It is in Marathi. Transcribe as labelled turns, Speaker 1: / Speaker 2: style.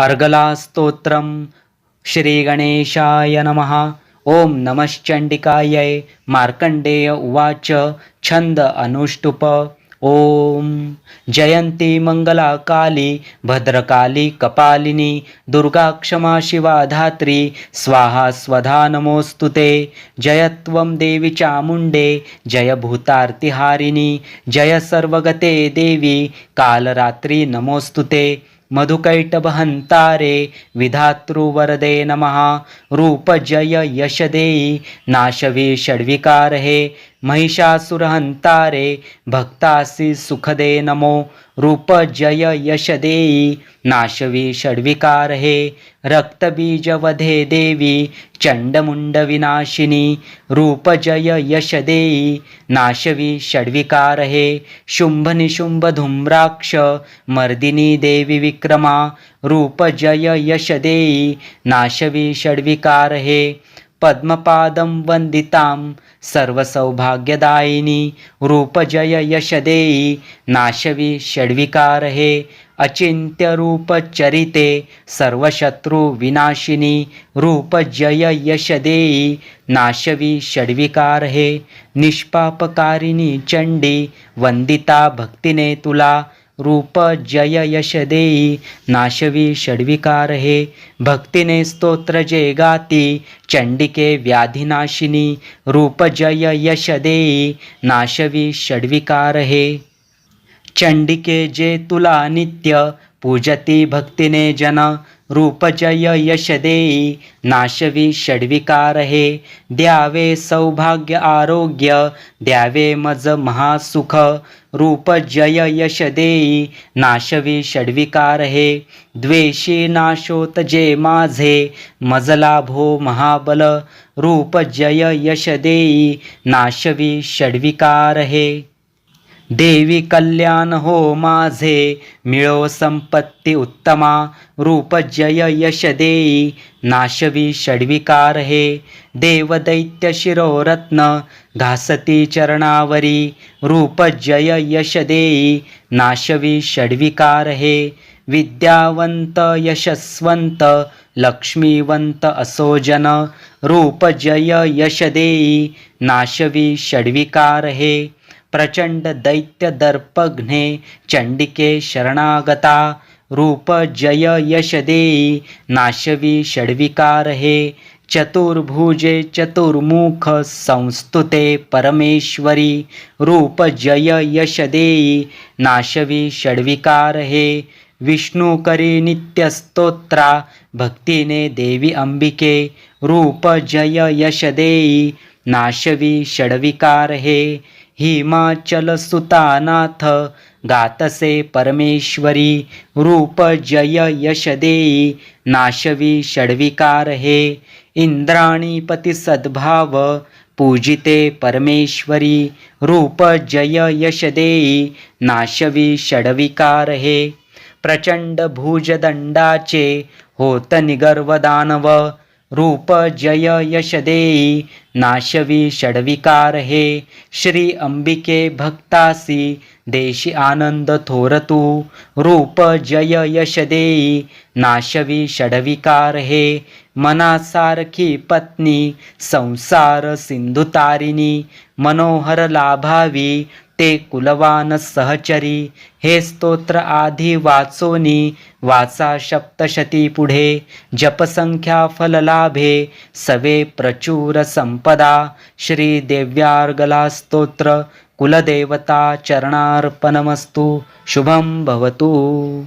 Speaker 1: अर्गलास्तोत्रम श्रीगणेशाय नमः। ओम नमश्चंडिकायै मार्कंडेय उवाच छंद अनुष्टुप। ओम जयंती मंगला काली भद्रकाली कपालिनी दुर्गा क्षमा शिवा धात्री स्वाहा स्वधा नमोऽस्तु ते। जयत्वं देवी चामुण्डे जय भूतार्तिहारिणी जय सर्वगते देवी कालरात्री नमोऽस्तु ते। मधुकैटभहन्तारे विधातृवरदे नमः। रूप जय यश देई नाशवे षड्विकारहे महिषासुरहन्तारे भक्तासि सुखदे नमो। रूप जय यश देई नाशवी षड्विकारहे रक्तबीजवधे देवी चण्डमुण्डविनाशिनी रूप जय यश देई नाशवी षड्विकारहे शुम्भनिशुम्भधूम्राक्ष मर्दिनी देवी विक्रमा रूप जय यश देई नाशवी षड्विकारहे। पद्मपादं वन्दितां सर्वसौभाग्यदायिनी रूपजय यशदेयी नाशवि नाशवी षड्विकारहे अचिन्त्यरूपचरिते सर्वशत्रुविनाशिनी रूपजय यशदेयी नाशवि नाशवी षड्विकारहे निष्पापकारिणी चण्डी वन्दिता भक्तिने तुला रूप जय यश देई नाशवी षड्विकार हे। भक्तीने स्तोत्र जे गाती चंडिके व्याधिनाशिनी रूप जय यश देई नाशवी षड्विकार हे। चंडिके जे तुला नित्य पूजती भक्तीने जन रूप जय यश देई नाशवी षडविकार हे द्यावे सौभाग्य आरोग्य द्यावे मज महासुख रूप जय यश देई नाशवी षडविकार हे द्वेषी नाशोत जे माझे मजलाभो महाबल रूप जय यश देई नाशवी षड्विकार हे देवी कल्याण हो माझे मिळो संपत्ती उत्तमा रूप जय यश देई नाशवी षड्विकार हे. देवदैत्य शिरोरत्न घासती चरणावरी रूप जय यश देई नाशवी षड्विकार हे. विद्यावंत यशस्वंत लक्ष्मीवंत असोजन रूप जय यश देई नाशवी षड्विकार हे. प्रचंड दैत्य दर्पघ्ने चंडिके शरणागता रूप जय यश देई नाशवी षड्विकार हे चतुर्भुजे चतुर्मुख संस्तुते परमेश्वरी रूप जय यश देई नाशवी षड्विकार हे विष्णू करी नित्यस्तोत्रा भक्तीने देवी अंबिके रूप जय यश देई नाशवी षड्विकार हे हिमाचल सुतानाथ गातसे परमेश्वरी रूप जय यश देई नाशवी षड्विकार हे इंद्राणीपती सद्भाव पूजिते परमेश्वरी रूप जय यश देई नाशवी षड्विकार हे प्रचंड भुजदंडाचे होत निगर्व दानव रूप जय यश देई नाशवी षडविकार हे। श्री अंबिके भक्तासी। देशी आनंद थोर तू। रूप जय यश देई नाशवी षडविकार हे। मनासारखी पत्नी। संसार सिंधुतारिणी। मनोहर लाभावी। ते कुलवान सहचरी. हे स्तोत्र आधी वाचोनी वाचा सप्तशती पुढे. जपसंख्या फललाभे सवे प्रचुर संपदा. श्री देव्यार्गला स्तोत्र. कुलदेवता चरणार्पणमस्तु. शुभं भवतु.